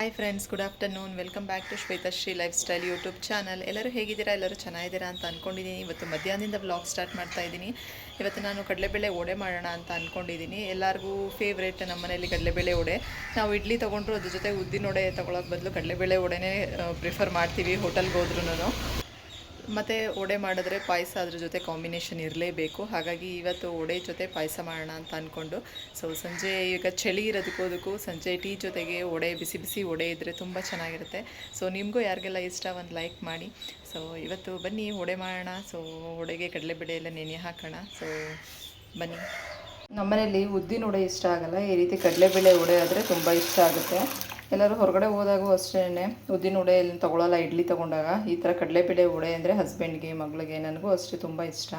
Hi friends good afternoon welcome back to Shwethashree lifestyle YouTube channel ಎಲ್ಲರೂ ಹೇಗಿದ್ದೀರಾ? ಎಲ್ಲರೂ ಚೆನ್ನಾಗಿದ್ದೀರಾ ಅಂತ ಅಂದ್ಕೊಂಡಿದ್ದೀನಿ ಇವತ್ತು ಮಧ್ಯಾಹ್ನದಿಂದ ಬ್ಲಾಗ್ ಸ್ಟಾರ್ಟ್ ಮಾಡ್ತಾ ಇದ್ದೀನಿ. ಇವತ್ತು ನಾನು ಕಡಲೆಬೇಳೆ ವಡೆ ಮಾಡೋಣ ಅಂತ ಅಂದ್ಕೊಂಡಿದ್ದೀನಿ ಎಲ್ಲರಿಗೂ ಫೇವ್ರೇಟ್ ನಮ್ಮ ಮನೇಲಿ ಕಡಲೆಬೇಳೆ ವಡೆ. ನಾವು ಇಡ್ಲಿ ತೊಗೊಂಡ್ರು ಅದ್ರ ಜೊತೆ ಉದ್ದಿನ ವಡೆ ತೊಗೊಳೋಕೆ ಬದಲು ಕಡಲೆಬೇಳೆ ವಡೆನೇ ಪ್ರಿಫರ್ ಮಾಡ್ತೀವಿ ಹೋಟೆಲ್ಗೆ ಹೋದ್ರೂ ಮತ್ತು ವಡೆ ಮಾಡಿದ್ರೆ ಪಾಯಸ ಅದ್ರ ಜೊತೆ ಕಾಂಬಿನೇಷನ್ ಇರಲೇಬೇಕು. ಹಾಗಾಗಿ ಇವತ್ತು ವಡೆ ಜೊತೆ ಪಾಯಸ ಮಾಡೋಣ ಅಂತ ಅಂದ್ಕೊಂಡು ಸೊ ಸಂಜೆ ಈಗ ಚಳಿ ಇರೋದಕ್ಕೋದಕ್ಕೂ ಸಂಜೆ ಟೀ ಜೊತೆಗೆ ವಡೆ, ಬಿಸಿ ಬಿಸಿ ವಡೆ ಇದ್ದರೆ ತುಂಬ ಚೆನ್ನಾಗಿರುತ್ತೆ. ಸೊ ನಿಮಗೂ ಯಾರಿಗೆಲ್ಲ ಇಷ್ಟ ಒಂದು ಲೈಕ್ ಮಾಡಿ. ಸೊ ಇವತ್ತು ಬನ್ನಿ ವಡೆ ಮಾಡೋಣ. ಸೊ ವಡೆಗೆ ಕಡಲೆಬೇಳೆ ಎಲ್ಲ ನೆನೆ ಹಾಕೋಣ. ಸೊ ಬನ್ನಿ. ನಮ್ಮನೇಲಿ ಉದ್ದಿನ ವಡೆ ಇಷ್ಟ ಆಗಲ್ಲ. ಈ ರೀತಿ ಕಡಲೆಬೇಳೆ ವಡೆ ಆದರೆ ತುಂಬ ಇಷ್ಟ ಆಗುತ್ತೆ. ಎಲ್ಲರೂ ಹೊರಗಡೆ ಹೋದಾಗೂ ಅಷ್ಟೇ ಉದ್ದಿನ ಉಡೆ ಎಲ್ಲ ತೊಗೊಳ್ಳಲ್ಲ ಇಡ್ಲಿ ತೊಗೊಂಡಾಗ. ಈ ಥರ ಕಡಲೆಬೇಳೆ ಉಡೆ ಅಂದರೆ ಹಸ್ಬೆಂಡ್ಗೆ ಮಗಳಿಗೆ ನನಗೂ ಅಷ್ಟೇ ತುಂಬ ಇಷ್ಟ.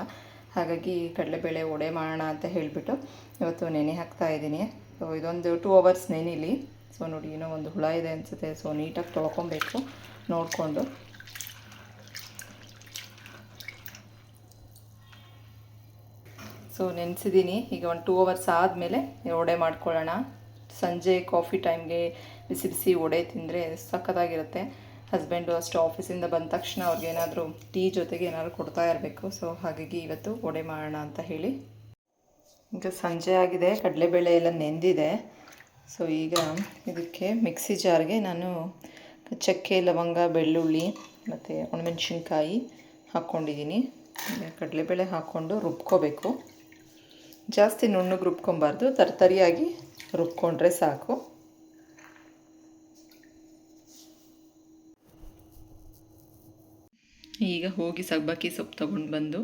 ಹಾಗಾಗಿ ಕಡಲೆಬೇಳೆ ಉಡೆ ಮಾಡೋಣ ಅಂತ ಹೇಳಿಬಿಟ್ಟು ಇವತ್ತು ನೆನೆ ಹಾಕ್ತಾ ಇದ್ದೀನಿ. ಸೊ ಇದೊಂದು ಟೂ ಅವರ್ಸ್ ನೆನಿಲಿ. ಸೊ ನೋಡಿ, ಏನೋ ಒಂದು ಹುಳ ಇದೆ ಅನಿಸುತ್ತೆ. ಸೊ ನೀಟಾಗಿ ತೊಳ್ಕೊಬೇಕು, ನೋಡಿಕೊಂಡು. ಸೊ ನೆನೆಸಿದ್ದೀನಿ ಈಗ ಒಂದು ಟೂ ಅವರ್ಸ್ ಆದಮೇಲೆ ಒಡೆ ಮಾಡ್ಕೊಳ್ಳೋಣ. ಸಂಜೆ ಕಾಫಿ ಟೈಮ್ಗೆ ಬಿಸಿ ಬಿಸಿ ಒಡೆ ತಿಂದರೆ ಸಖತ್ತಾಗಿರುತ್ತೆ. ಹಸ್ಬೆಂಡು ಅಷ್ಟು ಆಫೀಸಿಂದ ಬಂದ ತಕ್ಷಣ ಅವ್ರಿಗೆ ಏನಾದರೂ ಟೀ ಜೊತೆಗೆ ಏನಾದರೂ ಕೊಡ್ತಾ ಇರಬೇಕು. ಸೊ ಹಾಗಾಗಿ ಇವತ್ತು ವಡೆ ಮಾಡೋಣ ಅಂತ ಹೇಳಿ. ಈಗ ಸಂಜೆ ಆಗಿದೆ. ಕಡಲೆಬೇಳೆ ಎಲ್ಲ ನೆಂದಿದೆ. ಸೊ ಈಗ ಇದಕ್ಕೆ ಮಿಕ್ಸಿ ಜಾರ್ಗೆ ನಾನು ಚಕ್ಕೆ, ಲವಂಗ, ಬೆಳ್ಳುಳ್ಳಿ ಮತ್ತು ಒಣಮೆಣ್ಸಿನ್ಕಾಯಿ ಹಾಕ್ಕೊಂಡಿದ್ದೀನಿ. ಕಡಲೆಬೇಳೆ ಹಾಕ್ಕೊಂಡು ರುಬ್ಕೋಬೇಕು. ಜಾಸ್ತಿ ನುಣ್ಣಗೆ ರುಬ್ಕೊಬಾರ್ದು, ತರ್ತರಿಯಾಗಿ ರುಬ್ಕೊಂಡ್ರೆ ಸಾಕು. ಈಗ ಹೋಗಿ ಸಬ್ಬಕ್ಕಿ ಸೊಪ್ಪು ತೊಗೊಂಡು ಬಂದು,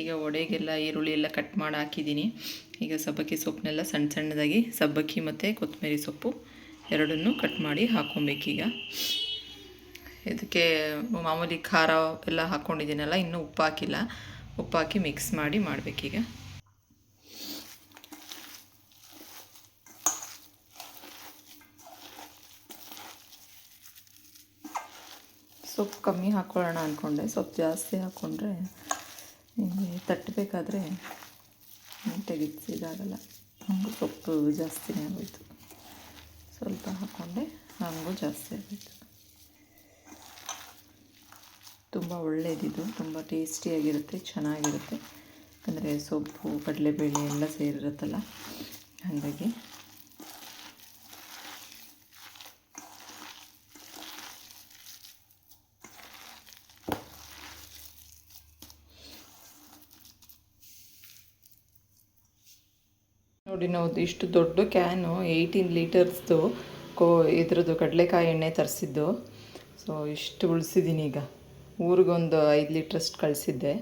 ಈಗ ಒಡೆಗೆಲ್ಲ, ಈರುಳ್ಳಿ ಎಲ್ಲ ಕಟ್ ಮಾಡಿ ಹಾಕಿದ್ದೀನಿ. ಈಗ ಸಬ್ಬಕ್ಕಿ ಸೊಪ್ಪನ್ನೆಲ್ಲ ಸಣ್ಣ ಸಣ್ಣದಾಗಿ ಸಬ್ಬಕ್ಕಿ ಮತ್ತು ಕೊತ್ತಂಬರಿ ಸೊಪ್ಪು ಎರಡನ್ನೂ ಕಟ್ ಮಾಡಿ ಹಾಕ್ಕೊಬೇಕೀಗ. ಇದಕ್ಕೆ ಮಾಮೂಲಿ ಖಾರ ಎಲ್ಲ ಹಾಕ್ಕೊಂಡಿದ್ದೀನಲ್ಲ ಇನ್ನೂ ಉಪ್ಪು ಹಾಕಿಲ್ಲ. ಉಪ್ಪು ಹಾಕಿ ಮಿಕ್ಸ್ ಮಾಡಿ ಮಾಡಬೇಕೀಗ. ಸೊಪ್ಪು ಕಮ್ಮಿ ಹಾಕ್ಕೊಳ್ಳೋಣ ಅಂದ್ಕೊಂಡೆ ಸೊಪ್ಪು ಜಾಸ್ತಿ ಹಾಕ್ಕೊಂಡ್ರೆ ನಿಮಗೆ ತಟ್ಟಬೇಕಾದ್ರೆ ನೀಟಾಗಿ ಇದಾಗಲ್ಲ ಹಾಗೂ ಸೊಪ್ಪು ಜಾಸ್ತಿನೇ ಆಗೋಯಿತು. ಸ್ವಲ್ಪ ಹಾಕ್ಕೊಂಡೆ ಹಾಗೂ ಜಾಸ್ತಿ ಆಗೋಯಿತು. ತುಂಬ ಒಳ್ಳೆಯದಿದು ತುಂಬ ಟೇಸ್ಟಿಯಾಗಿರುತ್ತೆ, ಚೆನ್ನಾಗಿರುತ್ತೆ. ಅಂದರೆ ಸೊಪ್ಪು, ಕಡಲೆಬೇಳೆ ಎಲ್ಲ ಸೇರಿರುತ್ತಲ್ಲ, ಹಾಗಾಗಿ ನೋಡಿ ನಾವು ಇಷ್ಟು ದೊಡ್ಡ ಕ್ಯಾನು ಏಯ್ಟೀನ್ ಲೀಟರ್ಸ್ದು ಕೋ ಇದ್ರದ್ದು ಕಡಲೆಕಾಯಿ ಎಣ್ಣೆ ತರಿಸಿದ್ದು. ಸೊ ಇಷ್ಟು ಉಳಿಸಿದ್ದೀನಿ ಈಗ. ಊರಿಗೊಂದು ಐದು ಲೀಟ್ರಷ್ಟು ಕಳಿಸಿದ್ದೆ.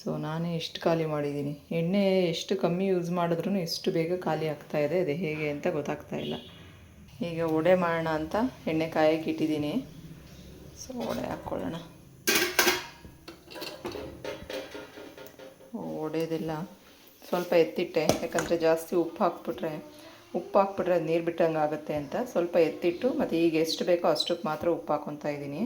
ಸೊ ನಾನೇ ಇಷ್ಟು ಖಾಲಿ ಮಾಡಿದ್ದೀನಿ ಎಣ್ಣೆ ಎಷ್ಟು ಕಮ್ಮಿ ಯೂಸ್ ಮಾಡಿದ್ರೂ ಎಷ್ಟು ಬೇಗ ಖಾಲಿ ಆಗ್ತಾ ಇದೆ. ಅದು ಹೇಗೆ ಅಂತ ಗೊತ್ತಾಗ್ತಾ ಇಲ್ಲ. ಈಗ ವಡೆ ಮಾಡೋಣ ಅಂತ ಎಣ್ಣೆ ಕಾಯಕ್ಕೆ ಇಟ್ಟಿದ್ದೀನಿ ಸೊ ವಡೆ ಹಾಕ್ಕೊಳ್ಳೋಣ. ಒಡೆದೆಲ್ಲ ಸ್ವಲ್ಪ ಎತ್ತಿಟ್ಟೆ, ಯಾಕಂದರೆ ಜಾಸ್ತಿ ಉಪ್ಪು ಹಾಕ್ಬಿಟ್ರೆ ಉಪ್ಪು ಹಾಕ್ಬಿಟ್ರೆ ಅದು ನೀರು ಬಿಟ್ಟಂಗೆ ಆಗುತ್ತೆ ಅಂತ ಸ್ವಲ್ಪ ಎತ್ತಿಟ್ಟು, ಮತ್ತು ಈಗ ಎಷ್ಟು ಬೇಕೋ ಅಷ್ಟಕ್ಕೆ ಮಾತ್ರ ಉಪ್ಪು ಹಾಕ್ಕೊತಾ ಇದ್ದೀನಿ.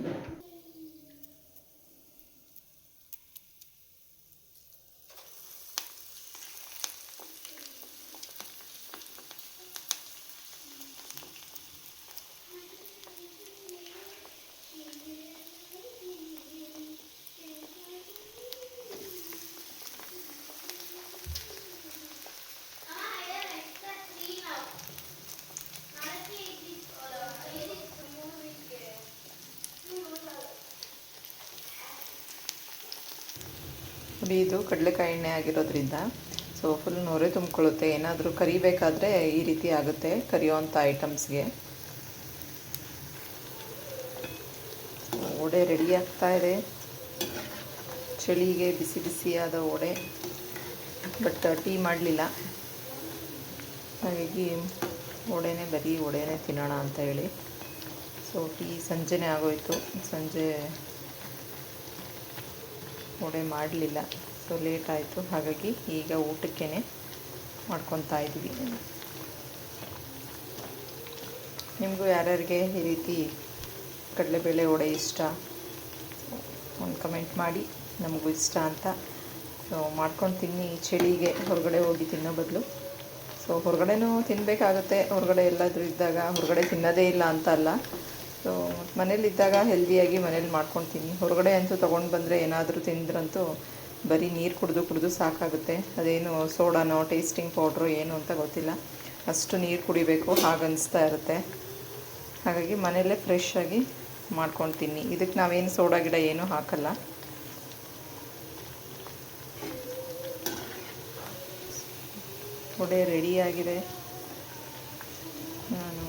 ಇದು ಕಡಲೆಕಾಯಿ ಎಣ್ಣೆ ಆಗಿರೋದ್ರಿಂದ. ಸೊ ಫುಲ್ ನೊರೆ ತುಂಬಿಕೊಳ್ಳುತ್ತೆ. ಏನಾದರೂ ಕರಿಬೇಕಾದ್ರೆ ಈ ರೀತಿ ಆಗುತ್ತೆ. ಕರಿಯೋವಂಥ ಐಟಮ್ಸ್ಗೆ. ವಡೆ ರೆಡಿ ಆಗ್ತಾ ಇದೆ. ಚಳಿಗೆ ಬಿಸಿ ಬಿಸಿಯಾದ ವಡೆ ಬಟ್ ಟೀ ಮಾಡಲಿಲ್ಲ. ಹಾಗಾಗಿ ವಡೆನೇ ಬರೀ ವಡೆನೇ ತಿನ್ನೋಣ ಅಂತ ಹೇಳಿ. ಸೊ ಟೀ ಸಂಜೆನೇ ಆಗೋಯಿತು. ಸಂಜೆ ವಡೆ ಮಾಡಲಿಲ್ಲ. ಸೊ ಲೇಟ್ ಆಯಿತು. ಹಾಗಾಗಿ ಈಗ ಊಟಕ್ಕೇ ಮಾಡ್ಕೊತಾ ಇದ್ದೀವಿ. ನಿಮಗೂ ಯಾರ್ಯಾರಿಗೆ ಈ ರೀತಿ ಕಡಲೆಬೇಳೆ ವಡೆ ಇಷ್ಟ? ಒಂದು ಕಮೆಂಟ್ ಮಾಡಿ. ನಮಗೂ ಇಷ್ಟ ಅಂತ. ಸೊ ಮಾಡ್ಕೊಂಡು ತಿನ್ನಿ ಚಳಿಗೆ ಹೊರಗಡೆ ಹೋಗಿ ತಿನ್ನೋ ಬದಲು. ಸೊ ಹೊರಗಡೆನೂ ತಿನ್ನಬೇಕಾಗುತ್ತೆ ಹೊರಗಡೆ ಎಲ್ಲಾದರೂ ಇದ್ದಾಗ ಹೊರಗಡೆ ತಿನ್ನೋದೇ ಇಲ್ಲ ಅಂತ ಅಲ್ಲ. ಸೊ ಮನೇಲಿದ್ದಾಗ ಹೆಲ್ದಿಯಾಗಿ ಮನೇಲಿ ಮಾಡ್ಕೊತೀನಿ. ಹೊರಗಡೆ ಅಂತೂ ತೊಗೊಂಡು ಬಂದರೆ ಏನಾದರೂ ತಿಂದ್ರಂತೂ ಬರೀ ನೀರು ಕುಡಿದು ಕುಡಿದು ಸಾಕಾಗುತ್ತೆ. ಅದೇನು ಸೋಡಾನೋ ಟೇಸ್ಟಿಂಗ್ ಪೌಡ್ರು ಏನು ಅಂತ ಗೊತ್ತಿಲ್ಲ. ಅಷ್ಟು ನೀರು ಕುಡಿಬೇಕು ಹಾಗನ್ನಿಸ್ತಾ ಇರುತ್ತೆ. ಹಾಗಾಗಿ ಮನೆಯಲ್ಲೇ ಫ್ರೆಶ್ ಆಗಿ ಮಾಡ್ಕೊತೀನಿ. ಇದಕ್ಕೆ ನಾವೇನು ಸೋಡಾ ಗಿಡ ಏನೂ ಹಾಕಲ್ಲ. ವಡೆ ರೆಡಿಯಾಗಿದೆ ನಾನು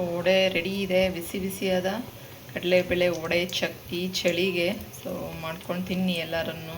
ವಡೆ ರೆಡಿ ಇದೆ ಬಿಸಿ ಬಿಸಿಯಾದ ಕಡಲೆಬೇಳೆ ವಡೆ ಚಕ್ಕಿ ಚಳಿಗೆ. ಸೊ ಮಾಡ್ಕೊಂಡು ತಿನ್ನಿ ಎಲ್ಲರನ್ನು.